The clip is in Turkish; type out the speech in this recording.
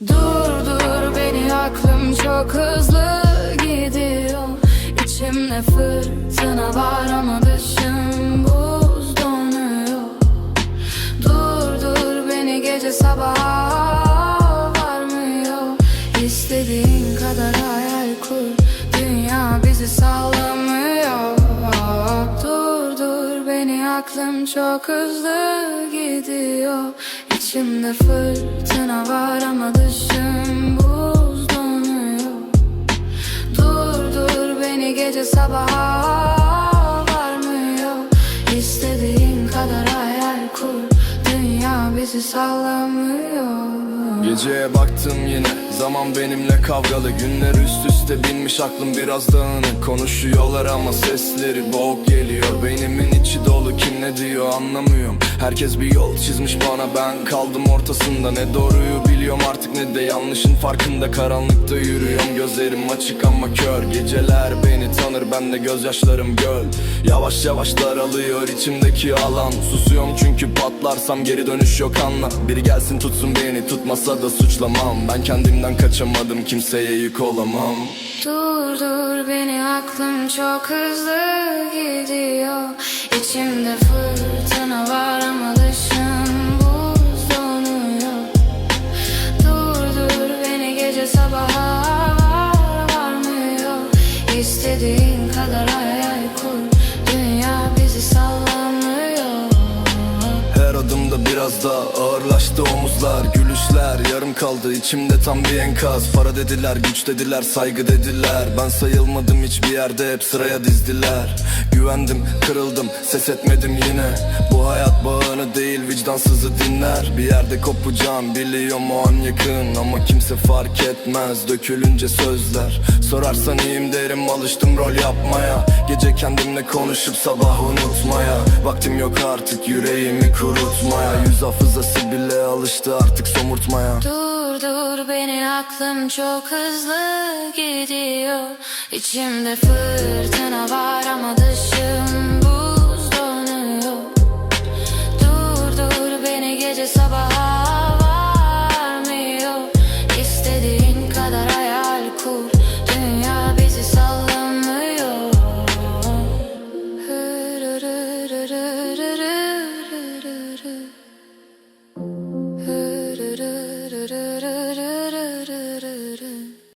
Durdur beni aklım çok hızlı gidiyor. İçimde fırtına var ama dışım buz donuyor. Durdur beni gece sabaha İstediğin kadar hayal kur. Dünya bizi sallamıyor Dur dur beni aklım çok hızlı gidiyor. İçimde fırtına var ama dışım buz donuyor. Dur dur beni gece sabaha varmıyor. İstediğin kadar hayal kur. Dünya bizi sallamıyor Geceye baktım yine Zaman benimle kavgalı. Günler üst üste binmiş aklım biraz dağınık. Konuşuyorlar ama sesleri boğuk geliyor. Beynimin içi dolu kim ne diyor anlamıyorum. Herkes bir yol çizmiş bana ben kaldım ortasında. Ne doğruyu biliyorum artık ne de yanlışın farkında. Karanlıkta yürüyorum gözlerim açık ama kör. Geceler beni tanır ben de gözyaşlarım göl. Yavaş yavaş daralıyor içimdeki alan. Susuyorum çünkü patlarsam geri dönüş yok anla. Biri gelsin tutsun beni tutmasa da suçlamam. Ben kendimden kaçamadım kimseye yük olamam. Dur dur beni aklım çok hızlı gidiyor. İçimde fırtına var Her adımda biraz daha ağırlaştı omuzlar Gülüşler yarım kaldı içimde tam bir enkaz. Para dediler güç dediler saygı dediler. Ben sayılmadım hiçbir yerde hep sıraya dizdiler. Güvendim kırıldım ses etmedim yine. Bu hayat bağını değil vicdansızı dinler. Bir yerde kopacağım biliyorum o an yakın. Ama kimse fark etmez dökülünce sözler. Sorarsan iyiyim derim alıştım rol yapmaya Gece kendimle konuşup sabah unutmaya. Vaktim yok artık yüreğimi kurutmaya. Yüz hafızası bile alıştı artık somurtmaya. Dur dur beni aklım çok hızlı gidiyor. İçimde fırtına var ama dışım